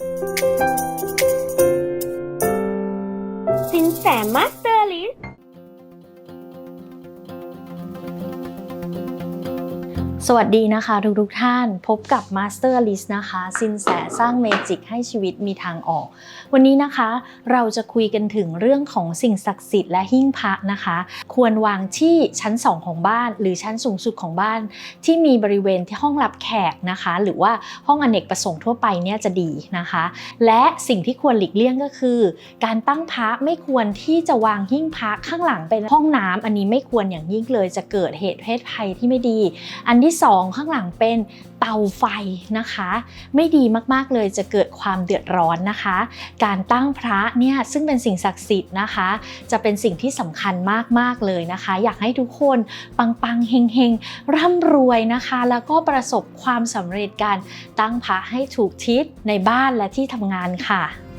สินแสมาสเตอร์ลิส สวัสดีนะคะทุกทุกท่านพบกับ Master List นะคะสินแสสร้างเมจิกให้ชีวิตมีทางออก วันนี้นะคะ เราจะคุยกันถึงเรื่องของสิ่งศักดิ์สิทธิ์และหิ้งพระนะคะ ควรวางที่ชั้น 2 ของบ้าน หรือชั้นสูงสุดของบ้าน ที่มีบริเวณที่ห้องรับแขกนะคะ หรือว่าห้องอเนกประสงค์ทั่วไปเนี่ยจะดีนะคะ และสิ่งที่ควรหลีกเลี่ยงก็คือ การตั้งพระไม่ควรที่จะวางหิ้งพระข้างหลังเป็นห้องน้ำอันนี้ไม่ควรอย่างยิ่งเลยจะเกิดเหตุเพศภัยที่ไม่ดี อันที่สองข้างหลังเป็นเตาไฟนะคะ ไม่ดีมากๆเลยจะเกิดความเดือดร้อนนะคะ การตั้งพระเนี่ยซึ่งเป็นสิ่งศักดิ์สิทธิ์นะคะ จะเป็นสิ่งที่สำคัญมากๆเลยนะคะ อยากให้ทุกคนปังๆเฮงๆ ร่ำรวยนะคะ แล้วก็ประสบความสำเร็จการตั้งพระให้ถูกทิศในบ้านและที่ทำงานค่ะ